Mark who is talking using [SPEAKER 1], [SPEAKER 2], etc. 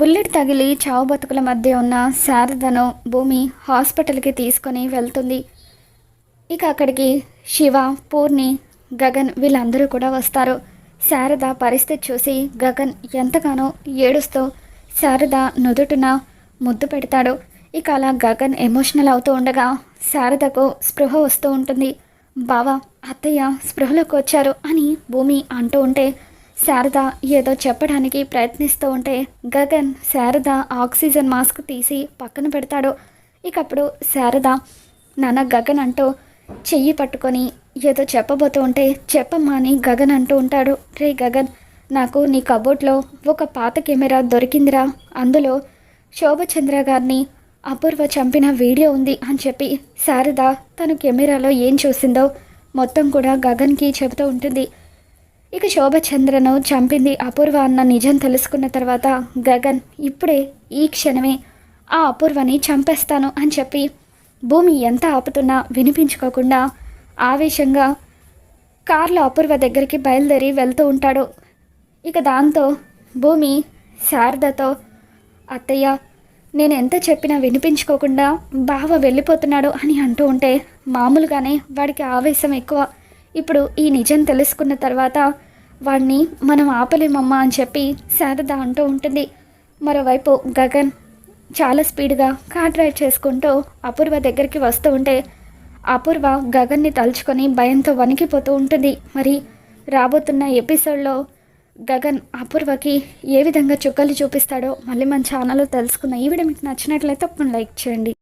[SPEAKER 1] Bullet తగిలి చావు బతుకుల మధ్య ఉన్న శారదను భూమి హాస్పిటల్కి తీసుకొని వెళ్తుంది. ఇక అక్కడికి శివ పూర్ణి గగన్ వీళ్ళందరూ కూడా వస్తారు. శారద పరిస్థితి చూసి గగన్ ఎంతగానో ఏడుస్తూ శారద నుదుటిన ముద్దు పెడతాడు. ఇక అలా గగన్ ఎమోషనల్ అవుతూ ఉండగా శారదకు స్పృహ వస్తూ ఉంటుంది. బావా అత్తయ్య స్పృహలోకి వచ్చారు అని భూమి అంటూ ఉంటే శారద ఏదో చెప్పడానికి ప్రయత్నిస్తూ ఉంటే గగన్ శారద ఆక్సిజన్ మాస్క్ తీసి పక్కన పెడతాడు. ఇకప్పుడు శారద నాన్న గగన్ అంటూ చెయ్యి పట్టుకొని ఏదో చెప్పబోతూ ఉంటే చెప్పమ్మా అని గగన్ అంటూ ఉంటాడు. రే గగన్ నాకు నీ కబోర్డ్లో ఒక పాత కెమెరా దొరికిందిరా. అందులో శోభచంద్ర గారిని అపూర్వ చంపిన వీడియో ఉంది అని చెప్పి శారద తను కెమెరాలో ఏం చూసిందో మొత్తం కూడా గగన్కి చెబుతూ ఉంటుంది. ఇక శోభచంద్రను చంపింది అపూర్వ అన్న నిజం తెలుసుకున్న తర్వాత గగన్ ఇప్పుడే ఈ క్షణమే ఆ అపూర్వని చంపేస్తాను అని చెప్పి భూమి ఎంత ఆపుతున్నా వినిపించుకోకుండా ఆవేశంగా కార్లో అపూర్వ దగ్గరికి బయలుదేరి వెళ్తూ ఉంటాడు. ఇక దాంతో భూమి శారదతో అత్తయ్య నేను ఎంత చెప్పినా వినిపించుకోకుండా బావ వెళ్ళిపోతున్నాడు అని అంటూ ఉంటే మామూలుగానే వాడికి ఆవేశం ఎక్కువ. ఇప్పుడు ఈ నిజం తెలుసుకున్న తర్వాత వాడిని మనం ఆపలేమమ్మా అని చెప్పి శారద అంటూ ఉంటుంది. మరోవైపు గగన్ చాలా స్పీడ్గా కార్ డ్రైవ్ చేసుకుంటూ అపూర్వ దగ్గరికి వస్తూ ఉంటే అపూర్వ గగన్ని తలుచుకొని భయంతో వణికిపోతూ ఉంటుంది. మరి రాబోతున్న ఎపిసోడ్లో గగన్ అపూర్వకి ఏ విధంగా చుక్కలు చూపిస్తాడో మళ్ళీ మన ఛానల్లో తెలుసుకుందాం. ఈ వీడియో మీకు నచ్చినట్లయితే తప్పకుండా లైక్ చేయండి.